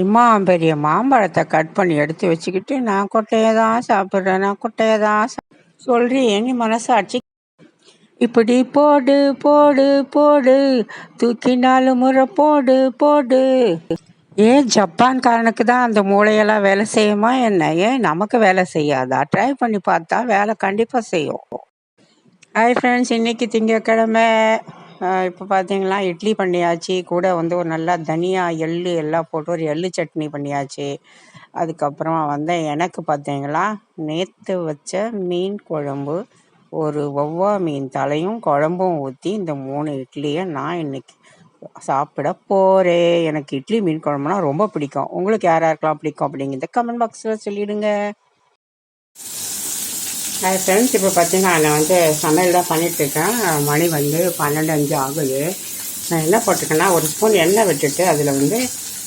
இம்மா பெரிய மாம்பழத்தை கட் பண்ணி எடுத்து வச்சுக்கிட்டு நான் கொட்டையை தான் சாப்பிட்றேன் நான் கொட்டையை தான் சொல்றி என் மனசாட்சி இப்படி போடு போடு போடு தூக்கி நாலு முறை போடு போடு. ஏன் ஜப்பான்காரனுக்கு தான் அந்த மூளையெல்லாம் வேலை செய்யுமா என்ன? ஏன் நமக்கு வேலை செய்யாதா? ட்ரை பண்ணி பார்த்தா வேலை கண்டிப்பாக செய்யும். ஹாய் ஃப்ரெண்ட்ஸ் இன்னைக்கு திங்கக்கிழமை. இப்போ பார்த்தீங்கன்னா இட்லி பண்ணியாச்சு கூட வந்து ஒரு நல்லா தனியா எள்ளு எல்லாம் போட்டு ஒரு எள்ளு சட்னி பண்ணியாச்சு. அதுக்கப்புறமா வந்து எனக்கு பார்த்தீங்களா நேற்று வச்ச மீன் குழம்பு ஒரு ஒவ்வா மீன் தலையும் குழம்பும் ஊற்றி இந்த மூணு இட்லியை நான் இன்னைக்கு சாப்பிட போகிறேன் எனக்கு இட்லி மீன் குழம்புனா ரொம்ப பிடிக்கும். உங்களுக்கு யார் யாருக்கெல்லாம் பிடிக்கும் அப்படிங்கிறத கமெண்ட் பாக்ஸில் சொல்லிவிடுங்க ஹாய் ஃப்ரெண்ட்ஸ் இப்போ பார்த்தீங்கன்னா நான் வந்து சமையல் தான் பண்ணிகிட்ருக்கேன் மணி வந்து பன்னெண்டு அஞ்சு ஆகுது. நான் என்ன போட்டிருக்கேன்னா ஒரு ஸ்பூன் எண்ணெய் விட்டுட்டு அதில் வந்து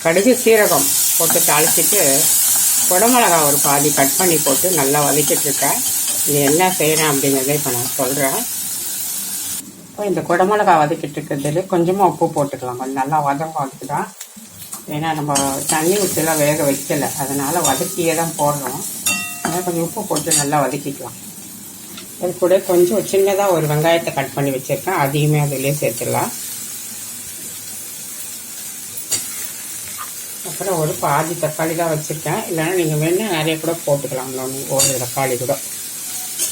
கடுகு சீரகம் போட்டு தாளிச்சிட்டு குடமிளகா ஒரு பாதி கட் பண்ணி போட்டு நல்லா வதக்கிட்டுருக்கேன். இது என்ன செய்கிறேன் அப்படிங்கிறத இப்போ நான் சொல்கிறேன் இப்போ இந்த குடமிளகா வதக்கிட்டு இருக்கிறதுல கொஞ்சமாக உப்பு போட்டுக்கலாம். கொஞ்சம் நல்லா வதம் அதுக்கு ஏன்னா நம்ம தண்ணி ஊற்றிலாம் வேக வைக்கல. அதனால் வதக்கியே தான் போடுறோம். அதனால் கொஞ்சம் உப்பு போட்டு நல்லா வதக்கிக்கலாம். அது கூட கொஞ்சம் சின்னதாக ஒரு வெங்காயத்தை கட் பண்ணி வச்சுருக்கேன். அதையுமே அதிலே சேர்த்துடலாம். அப்புறம் ஒரு பாதி தக்காளி தான் வச்சுருக்கேன். இல்லைன்னா நீங்கள் வேணால் நிறைய கூட போட்டுக்கலாம். இன்னொன்று ஒரு தக்காளி கூட.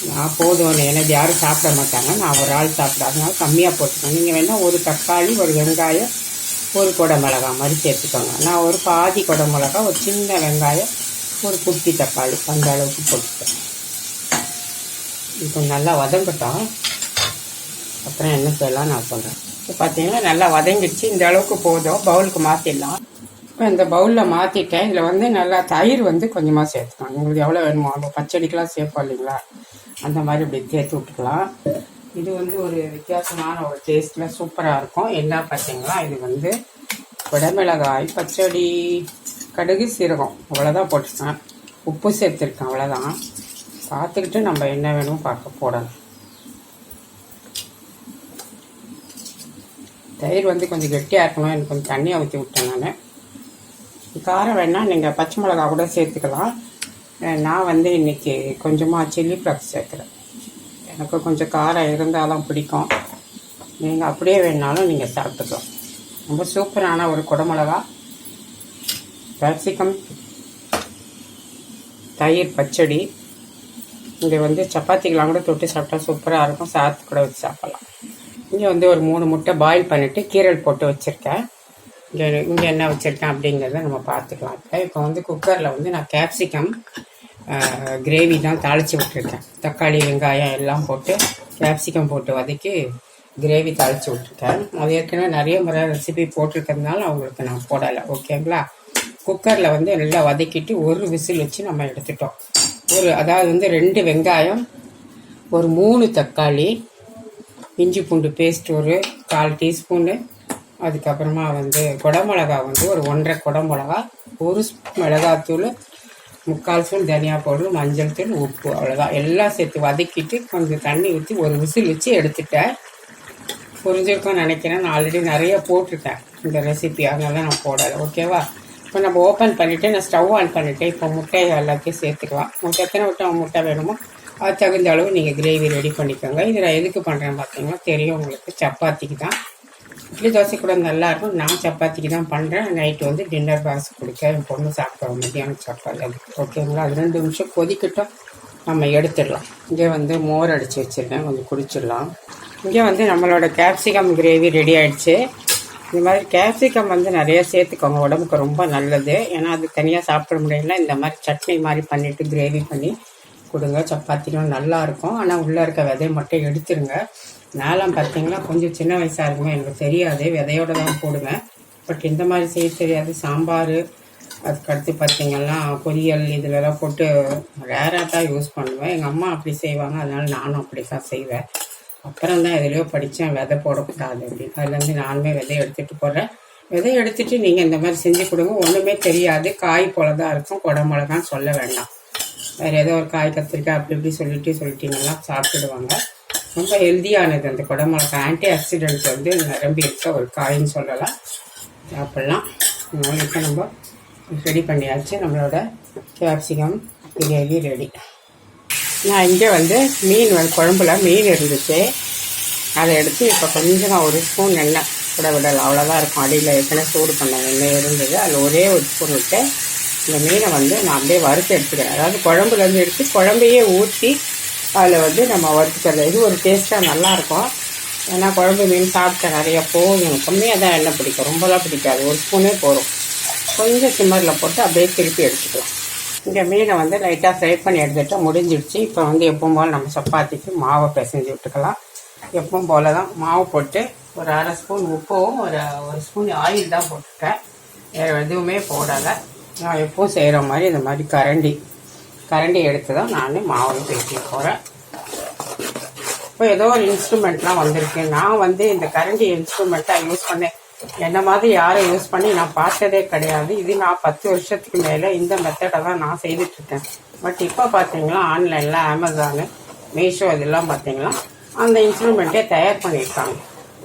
நான் போதும். எனக்கு யாரும் சாப்பிட மாட்டாங்க. நான் ஒரு ஆள் சாப்பிட அதனால கம்மியாக போட்டுக்கோங்க. நீங்கள் வேணால் ஒரு தக்காளி ஒரு வெங்காயம் ஒரு குடை மிளகா மாதிரி சேர்த்துக்கோங்க. நான் ஒரு பாதி கொடை மிளகா ஒரு சின்ன வெங்காயம் ஒரு குட்டி தக்காளி அந்த அளவுக்கு போட்டுக்கேன் இப்போ நல்லா வதங்கட்டும். அப்புறம் என்ன செய்யலாம் நான் சொல்கிறேன் இப்போ பார்த்தீங்கன்னா நல்லா வதங்கிடுச்சு. இந்த அளவுக்கு போதும். பவுலுக்கு மாற்றிடலாம் இப்போ இந்த பவுலில் மாற்றிட்டேன் இதில் வந்து நல்லா தயிர் வந்து கொஞ்சமாக சேர்த்துக்கலாம். உங்களுக்கு எவ்வளோ வேணுமோ அந்த பச்சடிக்கெலாம் சேர்ப்போம் இல்லைங்களா? அந்த மாதிரி இப்படி சேர்த்து விட்டுக்கலாம். இது வந்து ஒரு வித்தியாசமான ஒரு டேஸ்ட்டில் சூப்பராக இருக்கும். என்ன பார்த்தீங்களா? இது வந்து குடமிளகாய் பச்சடி கடுகு சீரகம். அவ்வளோதான் போட்டிருக்கேன். உப்பு சேர்த்துருக்கேன். அவ்வளோதான். பார்த்துக்கிட்டு நம்ம என்ன வேணும் பார்க்க போடலாம். தயிர் வந்து கொஞ்சம் கெட்டியாக இருக்கணும். எனக்கு கொஞ்சம் தண்ணியை ஊற்றி விட்டேன் நான். காரம் வேணால் நீங்கள் பச்சை மிளகா கூட சேர்த்துக்கலாம். நான் வந்து இன்னைக்கு கொஞ்சமாக சில்லி ஃப்ளக்ஸ் சேர்க்குறேன். எனக்கு கொஞ்சம் காரம் இருந்தாலும் பிடிக்கும். நீங்கள் அப்படியே வேணாலும் நீங்கள் சாப்பிட்டுக்கலாம். ரொம்ப சூப்பரான ஒரு குடமிளகா. கேப்சிகம் தயிர் பச்சடி. இங்கே வந்து சப்பாத்திக்கெலாம் கூட தொட்டு சாப்பிட்டா சூப்பராக இருக்கும். சாத்து கூட வச்சு சாப்பிட்லாம். இங்கே வந்து ஒரு மூணு முட்டை பாயில் பண்ணிவிட்டு கீரல் போட்டு வச்சுருக்கேன். இங்கே இங்கே என்ன வச்சுருக்கேன் அப்படிங்கிறத நம்ம பார்த்துக்கலாம். இப்போ இப்போ வந்து குக்கரில் வந்து நான் கேப்சிகம் கிரேவி தான் தாளித்து விட்டுருக்கேன். தக்காளி வெங்காயம் எல்லாம் போட்டு கேப்சிகம் போட்டு வதக்கி கிரேவி தாளித்து விட்டுருக்கேன். அது ஏற்கனவே நிறைய முறை ரெசிபி போட்டிருக்கிறதுனால அவங்களுக்கு நான் போடலை. ஓகேங்களா குக்கரில் வந்து நல்லா வதக்கிட்டு ஒரு விசில் வச்சு நம்ம எடுத்துட்டோம். ஒரு அதாவது வந்து ரெண்டு வெங்காயம் ஒரு மூணு தக்காளி இஞ்சி பூண்டு பேஸ்ட் ஒரு கால் டீஸ்பூனு அதுக்கப்புறமா வந்து குடமிளகா வந்து ஒரு ஒன்றரை குடமிளகா ஒரு ஸ்பூன் மிளகாத்தூள் முக்கால் ஸ்பூன் தனியா பவுடர் மஞ்சள் தூள் உப்பு அவ்வளோதான் எல்லாம் சேர்த்து வதக்கிட்டு கொஞ்சம் தண்ணி ஊற்றி ஒரு விசில் வச்சு எடுத்துட்டேன். புரிஞ்சிருக்கோம்னு நினைக்கிறேன். நான் ஆல்ரெடி நிறைய போட்டிருக்கேன். இந்த ரெசிபி அதனால நான் போடலை. ஓகேவா இப்போ நம்ம ஓப்பன் பண்ணிவிட்டு நான் ஸ்டவ் ஆன் பண்ணிவிட்டு இப்போ முட்டையை எல்லாத்தையும் சேர்த்துக்கலாம். உங்களுக்கு எத்தனை முட்டை முட்டை வேணுமோ அது தகுந்த அளவு நீங்கள் கிரேவி ரெடி பண்ணிக்கோங்க. இது நான் எதுக்கு பண்ணுறேன் பார்த்தீங்கன்னா தெரியும் உங்களுக்கு சப்பாத்திக்கு தான். இட்லி தோசை கூட நல்லாயிருக்கும் நான் சப்பாத்திக்கு தான் பண்ணுறேன் நைட்டு வந்து டின்னர் பாக்ஸ் கொடுக்க என் பொண்ணு சாப்பிடுவோம் மத்தியானம் சாப்பாடு. அது ஓகேங்களா அது ரெண்டு நிமிஷம் கொதிக்கட்டும். நம்ம எடுத்துடலாம். இங்கே வந்து மோர் அடித்து வச்சுருக்கேன். கொஞ்சம் குடிச்சிடலாம். இங்கே வந்து நம்மளோட கேப்சிகம் கிரேவி ரெடி ஆகிடுச்சு இந்த மாதிரி கேப்சிகம் வந்து நிறைய சேர்த்துக்கோங்க. உடம்புக்கு ரொம்ப நல்லது. ஏன்னா அது தனியாக சாப்பிட முடியல. இந்த மாதிரி சட்னி மாதிரி பண்ணிவிட்டு கிரேவி பண்ணி கொடுங்க. சப்பாத்திலும் நல்லா இருக்கும். ஆனால் உள்ளே இருக்க விதையை மட்டும் எடுத்துருங்க. நான்லாம் பார்த்தீங்கன்னா கொஞ்சம் சின்ன வயசாக இருக்குமே எனக்கு தெரியாது. விதையோட தான் போடுவேன். பட் இந்த மாதிரி செய்ய தெரியாது. சாம்பார் அதுக்கடுத்து பார்த்தீங்கன்னா பொரியல் இதுலலாம் போட்டு ரேராக தான் யூஸ் பண்ணுவேன். எங்கள் அம்மா அப்படி செய்வாங்க. அதனால நானும் அப்படி தான் செய்வேன். அப்புறம் தான் எதுலையோ படித்தேன் விதை போடக்கூடாது அப்படின்னு அதுலேருந்து நானுமே விதை எடுத்துகிட்டு போடுறேன் விதை எடுத்துட்டு நீங்கள் இந்த மாதிரி செஞ்சு கொடுங்க. ஒன்றுமே தெரியாது. காய் போல தான் இருக்கும் குடமிளகான்னு சொல்ல வேண்டாம். வேறு ஏதோ ஒரு காய் கத்திரிக்காய் அப்படி இப்படி சொல்லிட்டு சொல்லிட்டீங்கன்னா சாப்பிட்டுடுவாங்க. ரொம்ப ஹெல்த்தியானது அந்த குடமிளகா ஆன்டி ஆக்சிடென்ட் வந்து நிரம்பி இருக்க ஒரு காயின்னு சொல்லலாம். சாப்பிட்லாம். அதனால இப்போ நம்ம ரெடி பண்ணியாச்சு. நம்மளோட கேப்சிகம் பிரியாணி ரெடி. நான் இங்கே வந்து மீன் வந்து குழம்புல மீன் இருந்துச்சு. அதை எடுத்து இப்போ கொஞ்சம் ஒரு ஸ்பூன் எண்ணெய் விட விடல் அவ்வளோதான் இருக்கும். அடியில் ஏற்கனவே சூடு பண்ண எண்ணெய் இருந்தது. அதில் ஒரே ஒரு ஸ்பூன் விட்டு இந்த மீனை வந்து நான் அப்படியே வறுத்து எடுத்துக்கிறேன். அதாவது குழம்புலேருந்து எடுத்து குழம்பையே ஊற்றி அதில் வந்து நம்ம வறுத்துக்கிறது இது ஒரு டேஸ்ட்டாக நல்லாயிருக்கும் ஏன்னா குழம்பு மீன் சாப்பிட்டா நிறைய போகும் கம்மியாக தான் எண்ணெய் பிடிக்கும். ரொம்பலாம் பிடிக்காது. ஒரு ஸ்பூனே போதும். கொஞ்சம் சிம்மரில் போட்டு அப்படியே திருப்பி எடுத்துக்கலாம். இங்கே மீனை வந்து லைட்டாக ஃப்ரை பண்ணி எடுத்துகிட்டு முடிஞ்சிடுச்சு. இப்போ வந்து எப்பவும் போல் நம்ம சப்பாத்திக்கு மாவை பிசைஞ்சு விட்டுக்கலாம். எப்பவும் போல தான் மாவு போட்டு ஒரு அரை ஸ்பூன் உப்பும் ஒரு ஒரு ஸ்பூன் ஆயில் தான் போட்டுருக்கேன். வேறு எதுவுமே போடலை. நான் எப்பவும் செய்கிற மாதிரி இந்த மாதிரி கரண்டி கரண்டி எடுத்து தான் நான் மாவு பேசி போகிறேன் இப்போ ஏதோ ஒரு இன்ஸ்ட்ருமெண்ட்லாம் வந்திருக்கு. நான் வந்து இந்த கரண்டி இன்ஸ்ட்ருமெண்ட்டை யூஸ் பண்ணேன். என்ன மாதிரி யாரும் யூஸ் பண்ணி நான் பார்த்ததே கிடையாது. இது நான் பத்து வருஷத்துக்கு மேலே இந்த மெத்தடை தான் நான் செய்துட்ருக்கேன். பட் இப்போ பார்த்தீங்களா ஆன்லைனில் அமேசானு மீஷோ இதெல்லாம் பார்த்தீங்களா அந்த இன்ஸ்ட்ருமெண்ட்டே தயார் பண்ணியிருக்காங்க.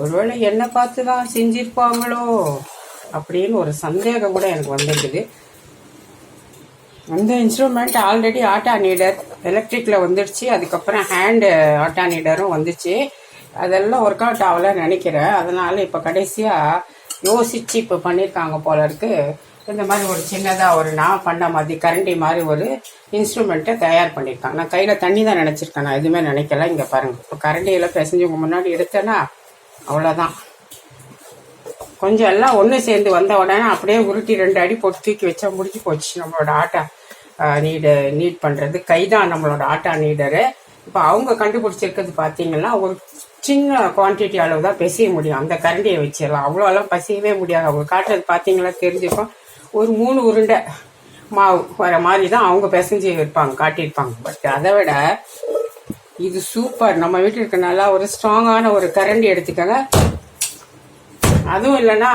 ஒருவேளை என்னை பார்த்து தான் செஞ்சிருப்பாங்களோ அப்படின்னு ஒரு சந்தேகம் கூட எனக்கு வந்துருக்குது. அந்த இன்ஸ்ட்ருமெண்ட் ஆல்ரெடி ஆட்டா நீடர் எலக்ட்ரிக்கில் வந்துடுச்சு. அதுக்கப்புறம் ஹேண்டு ஆட்டா நீடரும் வந்துச்சு. அதெல்லாம் ஒர்க் அவுட் ஆகல நினைக்கிறேன். அதனால இப்போ கடைசியாக யோசிச்சு இப்போ பண்ணியிருக்காங்க போல இருக்கு. இந்த மாதிரி ஒரு சின்னதாக ஒரு நான் பண்ண மாதிரி கரண்டி மாதிரி ஒரு இன்ஸ்ட்ருமெண்ட்டை தயார் பண்ணியிருக்காங்க நான் கையில் தண்ணி தான் நினச்சிருக்கேன். நான் எதுவுமே நினைக்கல. இங்கே பாருங்கள் இப்போ கரண்டியில் பிசைஞ்சு உங்க முன்னாடி எடுத்தேன்னா அவ்வளோதான் கொஞ்சம் எல்லாம் ஒன்று சேர்ந்து வந்த உடனே அப்படியே உருட்டி ரெண்டு அடி போட்டு தூக்கி வச்சா முடிஞ்சு போச்சு. நம்மளோட ஆட்டா நீடு நீட் பண்ணுறது கை தான் நம்மளோட ஆட்டா நீடரு. இப்போ அவங்க கண்டுபிடிச்சிருக்கிறது பார்த்தீங்கன்னா ஒரு சின்ன குவான்டிட்டி அளவு தான் பிசைய முடியும். அந்த கரண்டியை வச்சிடலாம். அவ்வளோலாம் பசியவே முடியாது. அவங்க காட்டுறது பார்த்தீங்களா தெரிஞ்சுக்கும் ஒரு மூணு உருண்டை மாவு வர மாதிரி தான் அவங்க பிசைஞ்சு இருப்பாங்க காட்டியிருப்பாங்க. பட் அதை விட இது சூப்பர் நம்ம வீட்டில் இருக்க நல்லா ஒரு ஸ்ட்ராங்கான ஒரு கரண்டி எடுத்துக்கோங்க. அதுவும் இல்லைன்னா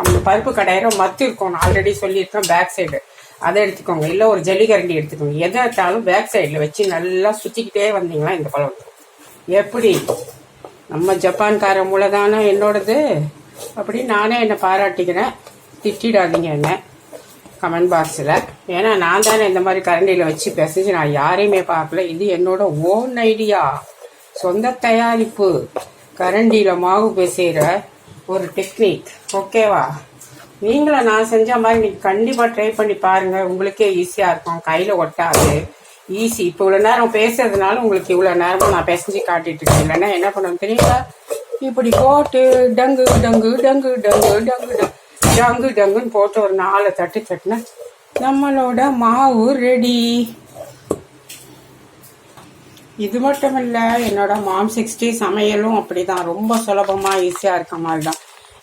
அந்த பருப்பு கடையிற மத்து இருக்கும். நான் ஆல்ரெடி சொல்லியிருக்கேன் பேக் சைடு அதை எடுத்துக்கோங்க. இல்லை ஒரு ஜல்லி கரண்டி எடுத்துக்கோங்க. எதை எடுத்தாலும் பேக் சைடில் வச்சு நல்லா சுற்றிக்கிட்டே வந்தீங்களா இந்த பழம் எப்படி? நம்ம ஜப்பான்கார மூலதானம் என்னோடது? அப்படின்னு நானே என்னை பாராட்டிக்கிறேன். திட்டிடாதீங்க என்ன. கமெண்ட் பாக்ஸில் ஏன்னா நான் தானே இந்த மாதிரி கரண்டியில் வச்சு பேசிச்சு நான் யாரையுமே பார்க்கல. இது என்னோட ஓன் ஐடியா சொந்த தயாரிப்பு. கரண்டியில் மாவு பேசுகிற ஒரு டெக்னிக் ஓகேவா நீங்களும் நான் செஞ்ச மாதிரி நீங்கள் கண்டிப்பாக ட்ரை பண்ணி பாருங்கள் உங்களுக்கே ஈஸியாக இருக்கும். கையில் ஒட்டாது. ஈஸி. இப்போ இவ்வளோ நேரம் பேசுறதுனால உங்களுக்கு இவ்வளோ நேரமும் நான் பேசஞ்சு காட்டிட்டு இருக்கேன். இல்லைன்னா என்ன பண்ணணும் தெரியுங்களா இப்படி போட்டு டங்கு டங்கு டங்கு டங்கு டங்கு டங்கு டங்குன்னு போட்டு ஒரு நாலு தட்டு தட்டுனா நம்மளோட மாவு ரெடி இது மட்டும் இல்லை என்னோட மாம் சிக்ஸ்டி சமையலும் அப்படிதான். ரொம்ப சுலபமாக ஈஸியாக இருக்க மாதிரி தான்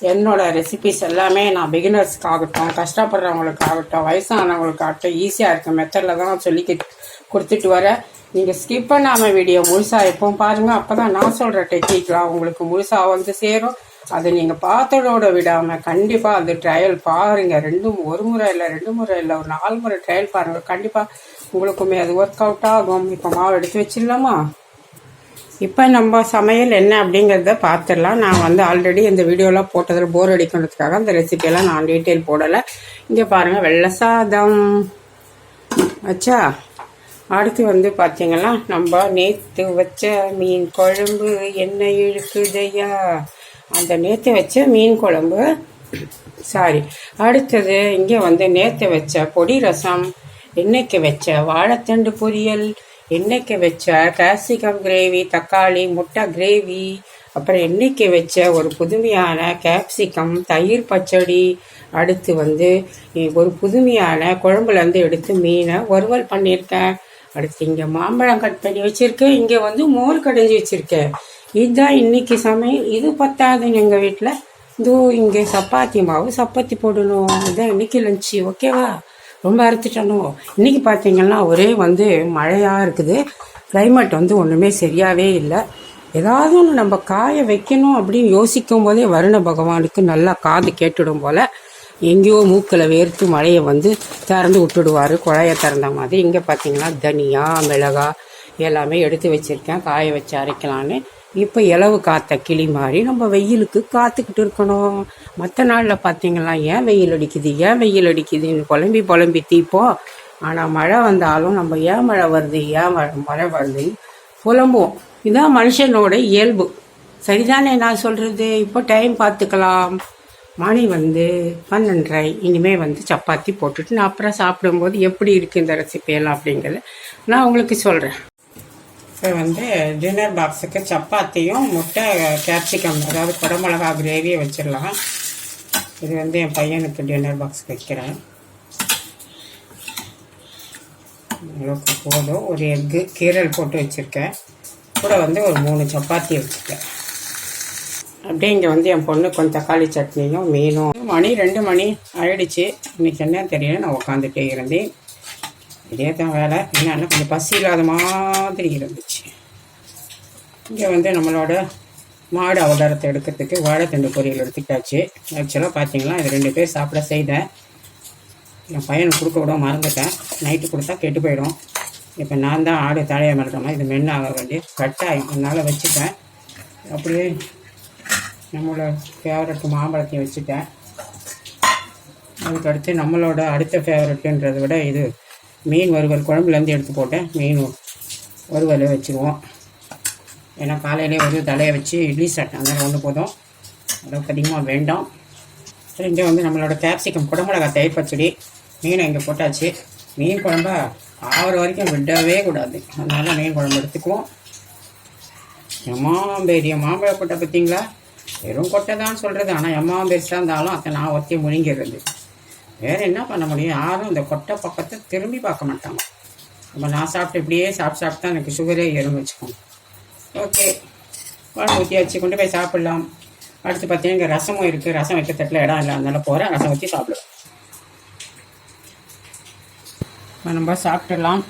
என்னோட ரெசிபிஸ் எல்லாமே நான் பிகினர்ஸ்க்காகட்டும் கஷ்டப்படுறவங்களுக்காகட்டும் வயசானவங்களுக்காகட்டும் ஈஸியாக இருக்க மெத்தடில் தான் சொல்லிக்கிட்டு கொடுத்துட்டு வரேன் நீங்கள் ஸ்கிப் பண்ணாமல் வீடியோ முழுசாக எப்பவும் பாருங்கள் அப்போ தான் நான் சொல்கிற டெக்னிக்லாம் உங்களுக்கு முழுசாக வந்து சேரும். அதை நீங்கள் பார்த்ததோட விடாமல் கண்டிப்பாக அந்த ட்ரையல் பாருங்கள் ரெண்டும் ஒரு முறை இல்லை ரெண்டு முறை இல்லை ஒரு நாலு முறை ட்ரையல் பாருங்கள் கண்டிப்பாக உங்களுக்குமே அது ஒர்க் அவுட் ஆகும். இப்போ மாவு எடுத்து வச்சிடலாமா? இப்போ நம்ம சமையல் என்ன அப்படிங்கிறத பார்த்துடலாம். நான் வந்து ஆல்ரெடி இந்த வீடியோலாம் போட்டதில் போர் அடிக்கிறதுக்காக அந்த ரெசிபியெல்லாம் நான் டீட்டெயில் போடலை. இங்கே பாருங்கள் வெள்ளை சாதம். ஆச்சா அடுத்து வந்து பார்த்தீங்கன்னா நம்ம நேற்று வச்ச மீன் குழம்பு என்ன இழுக்குதையா அந்த நேற்று வச்ச மீன் குழம்பு சாரி அடுத்தது இங்கே வந்து நேற்று வச்ச பொடி ரசம் இன்னைக்கு வச்ச வாழைத்தண்டு பொரியல் இன்னைக்கு வச்ச கேப்சிகம் கிரேவி தக்காளி முட்டை கிரேவி அப்புறம் இன்னைக்கு வச்ச ஒரு புதுமையான கேப்சிகம் தயிர் பச்சடி அடுத்து வந்து ஒரு புதுமையான குழம்புலேருந்து எடுத்து மீனை வறுவல் பண்ணியிருக்கேன். அடுத்து இங்கே மாம்பழம் கட் பண்ணி வச்சுருக்கேன். இங்கே வந்து மோர் கடைஞ்சி வச்சுருக்கேன். இதுதான் இன்றைக்கி சமையல். இது பத்தாதுன்னு எங்கள் வீட்டில் இதோ இங்கே சப்பாத்தி மாவு சப்பாத்தி போடணும். இதுதான் இன்னைக்கு லஞ்சு ஓகேவா ரொம்ப அறுத்துட்டணும் இன்னைக்கு பார்த்தீங்கன்னா ஒரே வந்து மழையாக இருக்குது. கிளைமேட் வந்து ஒன்றுமே சரியாகவே இல்லை. ஏதாவது ஒன்று நம்ம காய வைக்கணும் அப்படின்னு யோசிக்கும் போதே வருண பகவானுக்கு நல்லா காது கேட்டுடும் போல். எங்கேயோ மூக்கில் வேர்த்து மழையை வந்து திறந்து விட்டுடுவார் குழைய திறந்த மாதிரி. இங்கே பார்த்தீங்கன்னா தனியா மிளகா எல்லாமே எடுத்து வச்சுருக்கேன். காய வச்சு அரைக்கலான்னு. இப்போ இலவு காத்த கிளி மாதிரி நம்ம வெயிலுக்கு காத்துக்கிட்டு இருக்கணும். மற்ற நாளில் பார்த்தீங்களா ஏன் வெயில் அடிக்குது ஏன் வெயில் அடிக்குதுன்னு புலம்பி புலம்பி தீப்போம். ஆனால் மழை வந்தாலும் நம்ம ஏன் மழை வருது ஏன் மழை மழை வருதுன்னு புலம்புவோம். இதுதான் மனுஷனோட இயல்பு. சரிதானே நான் சொல்கிறது இப்போ டைம் பார்த்துக்கலாம் மணி வந்து பன்னெண்டரை இனிமேல் வந்து சப்பாத்தி போட்டுட்டு நான் அப்புறம் சாப்பிடும்போது எப்படி இருக்குது இந்த ரெசிபியெல்லாம் அப்படிங்கிறத நான் உங்களுக்கு சொல்கிறேன் இப்போ வந்து டின்னர் பாக்ஸுக்கு சப்பாத்தியும் முட்டை கேப்சிகம் அதாவது குடமிளகா கிரேவியை வச்சிடலாம். இது வந்து என் பையனுக்கு டின்னர் பாக்ஸ் வைக்கிறேன். அளவுக்கு போதும். ஒரு எக்கு கீரல் போட்டு வச்சுருக்கேன். கூட வந்து ஒரு மூணு சப்பாத்தி வச்சுருக்கேன். அப்படியே இங்கே வந்து என் பொண்ணு கொஞ்சம் தக்காளி சட்னியும் மீனும். மணி ரெண்டு மணி ஆயிடுச்சு. இன்னைக்கு என்ன தெரியல நான் உட்காந்துட்டே இருந்தேன். இதே தான் வேலை. என்னென்னா கொஞ்சம் பசி இல்லாத மாதிரி இருந்துச்சு. இங்கே வந்து நம்மளோட மாடு அவதாரத்தை எடுக்கிறதுக்கு வாழைத்தண்டு பொரியல் எடுத்துக்கிட்டாச்சு. ஆக்சுவலாக பார்த்தீங்களா இது ரெண்டு பேர் சாப்பிட செய்தேன். என் பையனுக்கு கொடுக்க விட மறந்துட்டேன். நைட்டு கொடுத்தா கெட்டு போயிடும். இப்போ நான் தான் ஆடு தலையை மறக்காமல் இது மென்னாக வேண்டிய கட்டாயம் என்னால் வச்சுட்டேன் அப்படியே நம்மளோட ஃபேவரட் மாம்பழத்தையும் வச்சுட்டேன். அதுக்கடுத்து நம்மளோட அடுத்த ஃபேவரட்டுன்றதை விட இது மீன் வறுவல் குழம்புலேருந்து எடுத்து போட்டேன் மீன் வறுவல் வச்சுருவோம் ஏன்னா காலையிலே ஒரு தலையை வச்சு இட்லி சாப்பிட்டேன் அதனால் ஒன்று போதும். அளவுக்கு அதிகமாக வேண்டாம். இங்கே வந்து நம்மளோட கேப்சிகம் குடமிளகா தயிர் பச்சடி மீனை இங்கே போட்டாச்சு. மீன் குழம்பா ஆகிற வரைக்கும் விடவே கூடாது. அதனால் மீன் குழம்பு எடுத்துக்குவோம். எம்மா பெரிய மாம்பழ கொட்டை பார்த்தீங்களா? வெறும் கொட்டை தான் சொல்கிறது ஆனால் எம்மா பெருசாக இருந்தாலும் அதை நான் ஒத்தி முழுங்கிறது வேறு என்ன பண்ண முடியும்? யாரும் இந்த கொட்டை பக்கத்தை திரும்பி பார்க்க மாட்டாங்க. நம்ம நான் சாப்பிட்டு இப்படியே சாப்பிட்டு சாப்பிட்டு தான் எனக்கு சுகரே ஏறும் வச்சுக்கோங்க. ஓகே குழம்பு ஊற்றி வச்சு கொண்டு போய் சாப்பிட்லாம். அடுத்து பார்த்தீங்கன்னா இங்கே ரசமும் இருக்குது ரசம் வைக்க தட்டில் இடம் இல்லை. அதனால போகிறேன் ரசம் வச்சு சாப்பிடுவேன் நம்ம சாப்பிட்டுடலாம்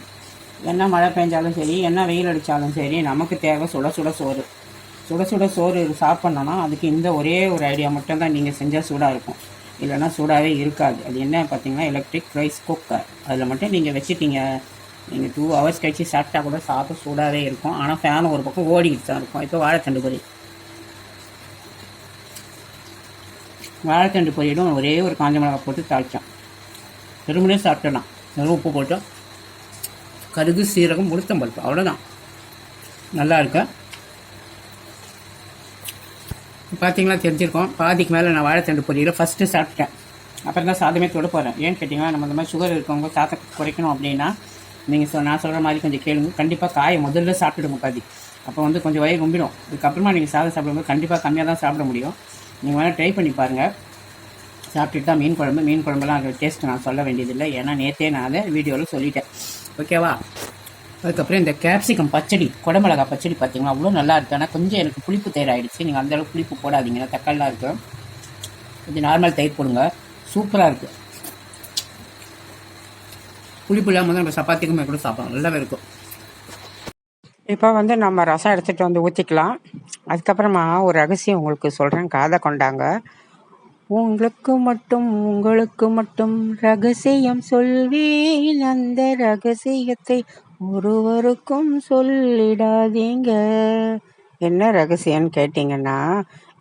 என்ன மழை பெஞ்சாலும் சரி என்ன வெயில் அடித்தாலும் சரி நமக்கு தேவை சுட சுட சோறு. சுட சுட சோறு சாப்பிட்ணுன்னா அதுக்கு இந்த ஒரே ஒரு ஐடியா மட்டும்தான் நீங்கள் செஞ்சால் சூடாக இருக்கும். இல்லைன்னா சூடாகவே இருக்காது. அது என்ன பார்த்தீங்கன்னா எலக்ட்ரிக் ரைஸ் குக்கர் அதில் மட்டும் நீங்கள் வச்சுட்டீங்க. நீங்கள் டூ ஹவர்ஸ் கழிச்சு சாப்பிட்டா கூட சாப்பிட்டு சூடாகவே இருக்கும். ஆனால் ஃபேன் ஒரு பக்கம் ஓடிக்கிட்டு தான் இருக்கும். இப்போ வாழைத்தண்டு பொரி. வாழைத்தண்டு பொரியிடும் ஒரே ஒரு காஞ்ச மிளகாய் போட்டு தாளித்தோம் வெறுமனே சாப்பிட்டலாம் வெறும் உப்பு போட்டோம் கருகு சீரகம் உளுத்தம் பருப்பு. அவ்வளோதான் நல்லா இருக்கேன் பார்த்தீங்களா தெரிஞ்சிருக்கோம். பாதிக்கு மேலே நான் வாழைத்தண்டு பொரியல ஃபஸ்ட்டு சாப்பிட்டேன். அப்புறம் தான் சாதமே தொட போகிறேன் ஏன்னு கேட்டிங்கன்னா நம்ம இந்த மாதிரி சுகர் இருக்கவங்க சாத்தை குறைக்கணும் அப்படின்னா நீங்கள் சொ நான் சொல்கிற மாதிரி கொஞ்சம் கேளுங்க. கண்டிப்பாக காயை முதல்ல சாப்பிட்டுடுங்க பாதி. அப்போ வந்து கொஞ்சம் வயிறு கும்பிடும் இதுக்கப்புறமா நீங்கள் சாதம் சாப்பிடும்போது கண்டிப்பாக கம்மியாக தான் சாப்பிட முடியும். நீங்கள் வேணால் ட்ரை பண்ணி பாருங்கள் சாப்பிட்டுட்டு தான் மீன் குழம்பு. மீன் குழம்புலாம் அது டேஸ்ட் நான் சொல்ல வேண்டியதில்லை. ஏன்னா நேற்றே நான் அதை வீடியோவில் சொல்லிட்டேன். ஓகேவா அதுக்கப்புறம் இந்த கேப்சிகம் பச்சடி குடமிளகா பச்சடி பார்த்தீங்கன்னா அவ்வளோ நல்லா இருக்குது ஆனால் கொஞ்சம் எனக்கு புளிப்பு தயிர் ஆகிடுச்சு நீங்கள் அந்தளவுக்கு புளிப்பு போடாதீங்கன்னா தக்காளிலாம் இருக்கும். கொஞ்சம் நார்மல் தயிர் போடுங்க. சூப்பராக இருக்குது புளிப்பு இல்லாமல் தான் நம்ம சப்பாத்திக்குமே கூட சாப்பிடலாம். நல்லாவே இருக்கும். இப்போ வந்து நம்ம ரசம் எடுத்துகிட்டு வந்து ஊற்றிக்கலாம் அதுக்கப்புறமா ஒரு ரகசியம் உங்களுக்கு சொல்கிறேன் காதை கொண்டாங்க. உங்களுக்கு மட்டும் உங்களுக்கு மட்டும் ரகசியம் சொல்வேன். அந்த ரகசியத்தை ஒருவருக்கும் சொல்லிடாதீங்க. என்ன ரகசியம்னு கேட்டிங்கன்னா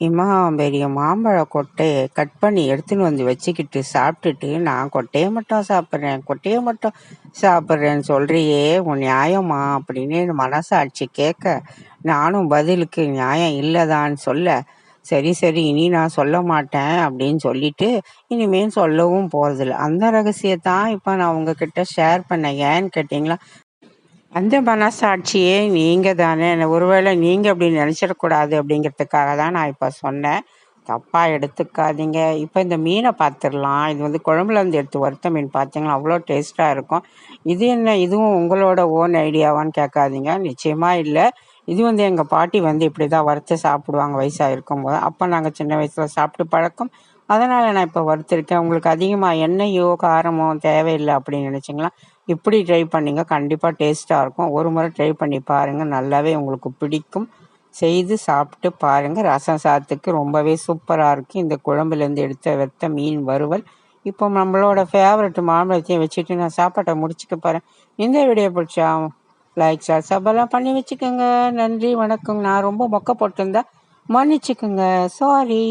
இம்மா பெரிய மாம்பழ கொட்டையை கட் பண்ணி எடுத்துன்னு வந்து வச்சுக்கிட்டு சாப்பிட்டுட்டு நான் கொட்டையை மட்டும் சாப்பிட்றேன் கொட்டையை மட்டும் சாப்பிட்றேன்னு சொல்கிறியே உன் நியாயமா? அப்படின்னு மனசாட்சி கேட்க நானும் பதிலுக்கு நியாயம் இல்லைதான்னு சொல்ல சரி சரி இனி நான் சொல்ல மாட்டேன் அப்படின்னு சொல்லிட்டு இனிமேல் சொல்லவும் போகிறதில்ல அந்த ரகசியத்தான் இப்போ நான் உங்ககிட்ட ஷேர் பண்ணேன் ஏன்னு கேட்டிங்களா? அந்த மனசாட்சியே நீங்கள் தானே ஒருவேளை நீங்கள் அப்படி நினச்சிடக்கூடாது அப்படிங்கிறதுக்காக தான் நான் இப்போ சொன்னேன். தப்பாக எடுத்துக்காதீங்க. இப்போ இந்த மீனை பார்த்துடலாம் இது வந்து குழம்புலேருந்து எடுத்து வறுத்த மீன் பார்த்தீங்கன்னா அவ்வளோ டேஸ்ட்டாக இருக்கும். இது என்ன? இதுவும் உங்களோட ஓன் ஐடியாவான்னு கேட்காதீங்க. நிச்சயமாக இல்லை. இது வந்து எங்கள் பாட்டி வந்து இப்படி தான் வறுத்து சாப்பிடுவாங்க வயசாக இருக்கும்போது அப்போ நாங்கள் சின்ன வயசில் சாப்பிட்டு பழக்கம். அதனால் நான் இப்போ வறுத்துருக்கேன். உங்களுக்கு அதிகமாக எண்ணெயோ காரமோ தேவையில்லை அப்படின்னு நினச்சிங்களா? இப்படி ட்ரை பண்ணிங்க கண்டிப்பாக டேஸ்ட்டாக இருக்கும். ஒரு முறை ட்ரை பண்ணி பாருங்கள் நல்லாவே உங்களுக்கு பிடிக்கும். செய்து சாப்பிட்டு பாருங்கள் ரசம் சாத்துக்கு ரொம்பவே சூப்பராக இருக்குது இந்த குழம்புலேருந்து எடுத்த வெத்த மீன் வறுவல். இப்போ நம்மளோட ஃபேவரட் மாம்பழத்தையும் வச்சுட்டு நான் சாப்பாட்டை முடிச்சுக்க போகிறேன் இந்த வீடியோ பிடிச்சா லைக் ஷேர் சபெல்லாம் பண்ணி வச்சுக்கோங்க. நன்றி வணக்கம். நான் ரொம்ப மொக்க போட்டிருந்தா மன்னிச்சுக்கோங்க. சாரி